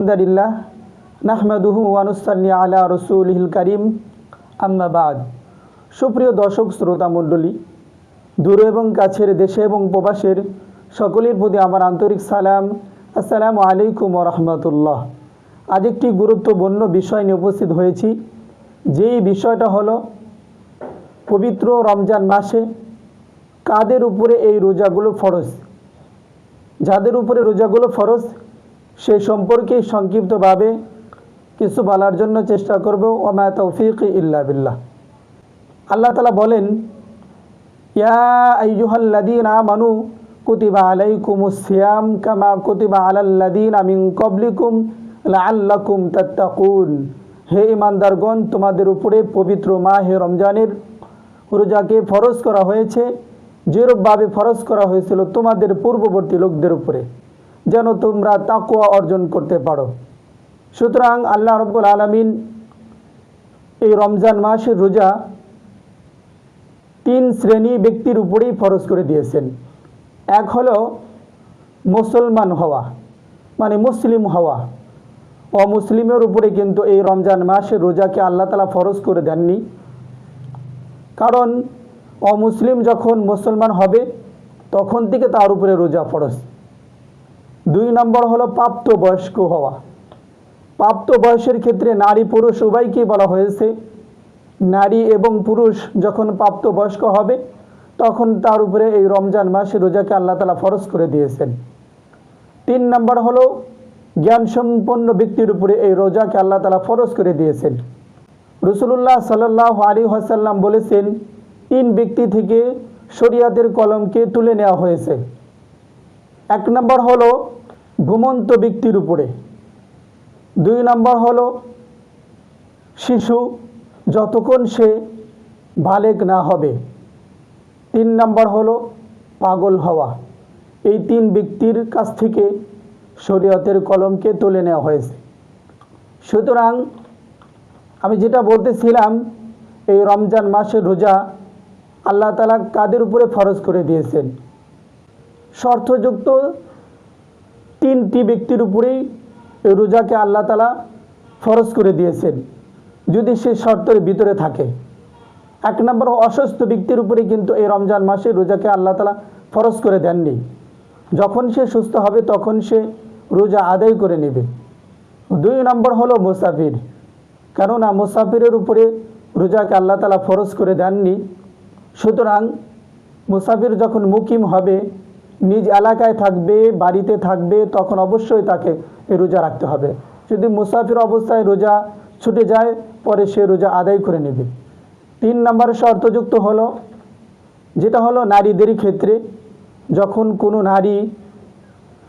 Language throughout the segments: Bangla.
আলহামদুলিল্লাহ, নাহমাদুহু ওয়ানুসাল্লি আলা রসুলহিল করিম, আম্মা বাদ। সুপ্রিয় দর্শক, শ্রোতা মণ্ডলী, দূরে এবং কাছের, দেশে এবং প্রবাসের সকলের প্রতি আমার আন্তরিক সালাম। আসসালামু আলাইকুম রহমতুল্লাহ। আজ একটি গুরুত্বপূর্ণ বিষয় নিয়ে উপস্থিত হয়েছি। যেই বিষয়টা হলো, পবিত্র রমজান মাসে কাদের উপরে এই রোজাগুলো ফরজ? যাদের উপরে রোজাগুলো ফরজ? সেই সম্পর্কে সংক্ষিপ্তভাবে কিছু বলার জন্য চেষ্টা করব। ওমা তৌফিক ইল্লা বিল্লাহ। আল্লাহ তালা বলেন, ইয়া আইয়ুহাল্লাদিন আমানু কুতিবা আলাইকুমুস সিয়াম কামা কুতিবা আলাল্লাদিন আমিন কবলিকুম লাআল্লাকুম তাত্তাকুন। হে ইমানদারগণ তোমাদের উপরে পবিত্র মা হে রমজানের রোজাকে ফরজ করা হয়েছে। যেরূপভাবে ফরজ করা হয়েছিল তোমাদের পূর্ববর্তী লোকদের উপরে। যেন তোমরা তাকুয়া অর্জন করতে পারো। সুতরাং আল্লাহ রব্বুল আলমিন এই রমজান মাসের রোজা তিন শ্রেণি ব্যক্তির উপরেই ফরজ করে দিয়েছেন। এক হলো মুসলমান হওয়া মানে মুসলিম হওয়া। অমুসলিমের উপরে কিন্তু এই রমজান মাসে রোজাকে আল্লাহ তালা ফরজ করে দেননি। কারণ অমুসলিম যখন মুসলমান হবে, তখন থেকে তার উপরে রোজা ফরজ। দুই নম্বর হলো প্রাপ্ত বয়স্ক হওয়া। প্রাপ্ত বয়সের ক্ষেত্রে নারী পুরুষ উভয়কেই বলা হয়েছে। নারী এবং পুরুষ যখন প্রাপ্ত বয়স্ক হবে, তখন তার উপরে এই রমজান মাসে রোজাকে আল্লাহ তালা ফরজ করে দিয়েছেন। তিন নম্বর হলো জ্ঞান সম্পন্ন ব্যক্তির উপরে এই রোজাকে আল্লাহ তালা ফরজ করে দিয়েছেন। রসুল্লাহ সাল্লাহ আলী হাসাল্লাম বলেছেন, তিন ব্যক্তি থেকে শরিয়াতের কলমকে তুলে নেওয়া হয়েছে। এক নম্বর হলো ঘুমন্ত ব্যক্তির উপরে। দুই নম্বর হলো, শিশু যতক্ষণ সে বালেক না হবে। তিন নম্বর হলো, পাগল হওয়া। এই তিন ব্যক্তির কাছ থেকে শরীয়তের কলমকে তুলে নেওয়া হয়েছে। সুতরাং আমি যেটা বলতেছিলাম, এই রমজান মাসের রোজা আল্লাহ তালা কাদের উপরে ফরজ করে দিয়েছেন? শর্তযুক্ত তিনটি ব্যক্তির উপরেই রোজাকে আল্লাহ তালা ফরজ করে দিয়েছেন। যদি সে শর্তের ভিতরে থাকে। এক নম্বর, অসুস্থ ব্যক্তির উপরে কিন্তু এই রমজান মাসে রোজাকে আল্লাহ তালা ফরজ করে দেননি। যখন সে সুস্থ হবে, তখন সে রোজা আদায় করে নেবে। দুই নম্বর হলো মুসাফির। কেননা মুসাফিরের উপরে রোজাকে আল্লাহ তালা ফরজ করে দেননি। সুতরাং মুসাফির যখন মুকিম হবে নিজ এলাকায় থাকবে, বাড়িতে থাকবে, তখন অবশ্যই তাকে রোজা রাখতে হবে। যদি মুসাফির অবস্থায় রোজা ছুটে যায়, পরে সে রোজা আদায় করে নেবে। তিন নম্বর শর্তযুক্ত হলো, যেটা হলো নারীদের ক্ষেত্রে, যখন কোনো নারী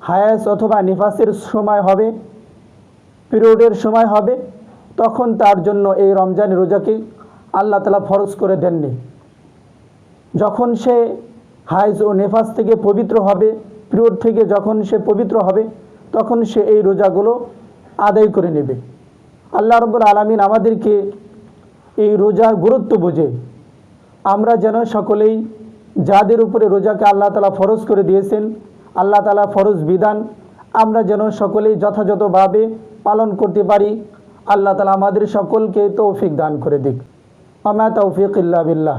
হায়াস অথবা নিফাসের সময় হবে, পিরিয়ডের সময় হবে, তখন তার জন্য এই রমজান রোজাকে আল্লাহ তালা ফরজ করে দেননি। যখন সে হাইজ ও নেফাস থেকে পবিত্র হবে পিরিয়ড থেকে যখন সে পবিত্র হবে, তখন সে এই রোজাগুলো আদায় করে নেবে। আল্লাহ রব্বুল আলমিন আমাদেরকে এই রোজার গুরুত্ব বোঝে। আমরা যেন সকলেই যাদের উপরে রোজাকে আল্লাহ তালা ফরজ করে দিয়েছেন, আল্লাহ তালা ফরজ বিধান, আমরা যেন সকলেই যথাযথভাবে পালন করতে পারি, আল্লাহ তালা আমাদের সকলকে তৌফিক দান করে দিক। আমা তৌফিক ইল্লা বিল্লাহ।